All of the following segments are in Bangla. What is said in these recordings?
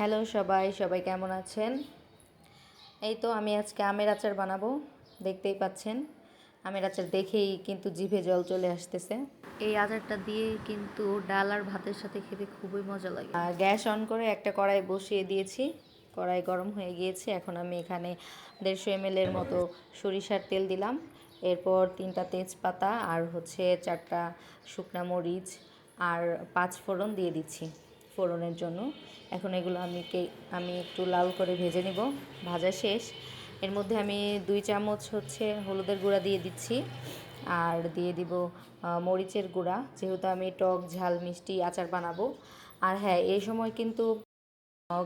হ্যালো সবাই সবাই কেমন আছেন? এই তো আমি আজকে আমের আচার বানাবো, দেখতেই পাচ্ছেন। আমের আচার দেখেই কিন্তু জিভে জল চলে আসতেছে। এই আচারটা দিয়ে কিন্তু ডাল আর ভাতের সাথে খেতে খুবই মজা লাগে। আর গ্যাস অন করে একটা কড়াই বসিয়ে দিয়েছি। কড়াই গরম হয়ে গিয়েছে, এখন আমি এখানে দেড়শো এম এর মতো সরিষার তেল দিলাম। এরপর তিনটা তেজপাতা আর হচ্ছে চারটা শুকনা মরিচ আর পাঁচ ফোড়ন দিয়ে দিচ্ছি। ফোড়নের জন্য। এখন এগুলো আমি কে, আমি একটু লাল করে ভেজে নিব। ভাজা শেষ। এর মধ্যে আমি দুই চামচ হচ্ছে হলুদের গুঁড়া দিয়ে দিচ্ছি। আর দিয়ে দিব মরিচের গুঁড়া। যেহেতু আমি টক, ঝাল, মিষ্টি আচার বানাবো। আর হ্যাঁ এই সময় কিন্তু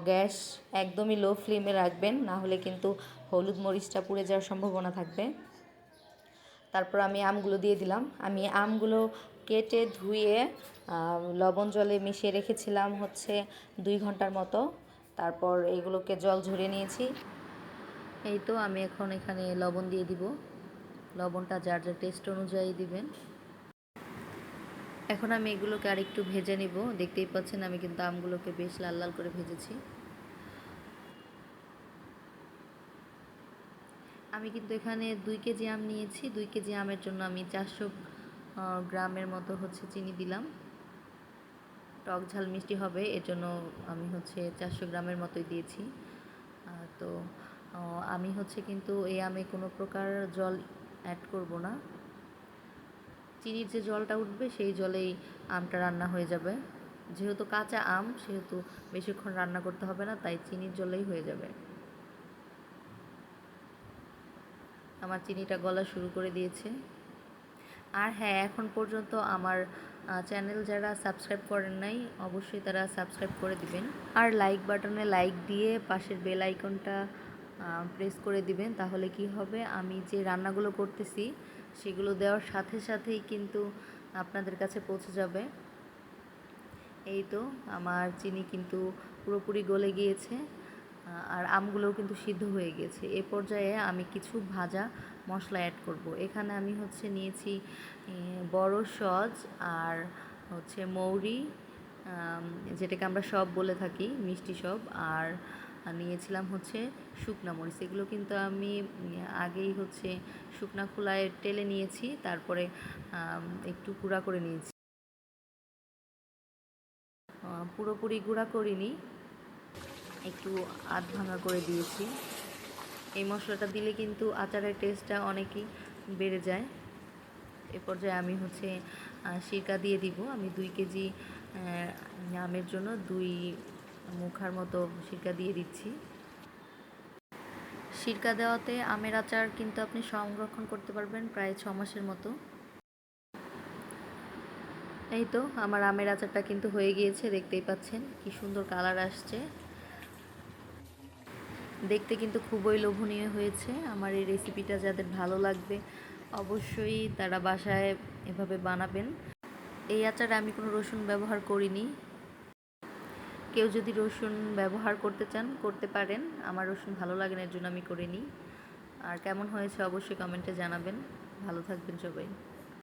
গ্যাস একদমই লো ফ্লেমে রাখবেন। না হলে কিন্তু হলুদ মরিচটা পুড়ে যাওয়ার সম্ভাবনা থাকবে। তারপর আমি আমগুলো দিয়ে দিলাম। আমি আমগুলো কেটে ধুয়ে লবণ জলে মিশিয়ে রেখেছিলাম হচ্ছে দুই ঘণ্টার মতো। তারপর এইগুলোকে জল ঝরিয়ে নিয়েছি। এই তো আমি এখন এখানে লবণ দিয়ে দিব। লবণটা যার যার টেস্ট অনুযায়ী দিবেন। এখন আমি এগুলোকে আর একটু ভেজে নিব। দেখতেই পাচ্ছেন আমি কিন্তু আমগুলোকে বেশ লাল লাল করে ভেজেছি। আমি কিন্তু এখানে দুই কেজি আম নিয়েছি। দুই কেজি আমের জন্য আমি চারশো গ্রামের মতো হচ্ছে চিনি দিলাম। টক ঝাল মিষ্টি হবে এর জন্য আমি হচ্ছে চারশো গ্রামের মতোই দিয়েছি। তো আমি হচ্ছে কিন্তু এই আমে কোনো প্রকার জল অ্যাড করব না। চিনির যে জলটা উঠবে, সেই জলেই আমটা রান্না হয়ে যাবে। যেহেতু কাঁচা আম, সেহেতু বেশিক্ষণ রান্না করতে হবে না, তাই চিনির জলেই হয়ে যাবে। আমার চিনিটা গলা শুরু করে দিয়েছে। আর হ্যাঁ এখন পর্যন্ত আমার চ্যানেল যারা সাবস্ক্রাইব করেন নাই, অবশ্যই তারা সাবস্ক্রাইব করে দিবেন। আর লাইক বাটনে লাইক দিয়ে পাশের বেল আইকনটা প্রেস করে দিবেন, তাহলে কি হবে? আমি যে রান্নাগুলো করতেছি, সেগুলো দেওয়ার সাথে সাথেই কিন্তু আপনাদের কাছে পৌঁছে যাবে। এই তো, আমার চিনি কিন্তু পুরোপুরি গলে গিয়েছে আর আমগুলোও কিন্তু সিদ্ধ হয়ে গিয়েছে এ পর্যায়ে আমি কিছু ভাজা মশলা অ্যাড করব। এখানে আমি হচ্ছে নিয়েছি বড় সজ আর হচ্ছে মৌরি যেটাকে আমরা সব বলে থাকি, মিষ্টি সব। আর নিয়েছিলাম হচ্ছে শুকনা মরিচ। এগুলো কিন্তু আমি আগেই হচ্ছে শুকনা খোলায় টেলে নিয়েছি, তারপরে একটু গুঁড়া করে নিয়েছি। পুরোপুরি গুঁড়া করিনি, একটু আধ ভাঙা করে দিয়েছি। এই মশলাটা দিলে কিন্তু আচারের টেস্টটা অনেকই বেড়ে যায়। এ পর্যায়ে আমি হচ্ছে সিরকা দিয়ে দিব। আমি দুই কেজি আমের জন্য দুই মুখার মতো সিরকা দিয়ে দিচ্ছি। সিরকা দেওয়াতে আমের আচার কিন্তু আপনি সংরক্ষণ করতে পারবেন প্রায় ছ মাসের মতো। এই তো, আমার আমের আচারটা কিন্তু হয়ে গিয়েছে, দেখতেই পাচ্ছেন। কি সুন্দর কালার আসছে। দেখতে কিন্তু খুবই লোভনীয় হয়েছে। আমার এই রেসিপিটা যাদের ভালো লাগবে, অবশ্যই তারা বাসায় এভাবে বানাবেন। এই আচারে আমি কোনো রসুন ব্যবহার করিনি। কেউ যদি রসুন ব্যবহার করতে চান, করতে পারেন। আমার রসুন ভালো লাগে না, এর জন্য আমি করিনি। আর কেমন হয়েছে অবশ্যই কমেন্টে জানাবেন। ভালো থাকবেন সবাই।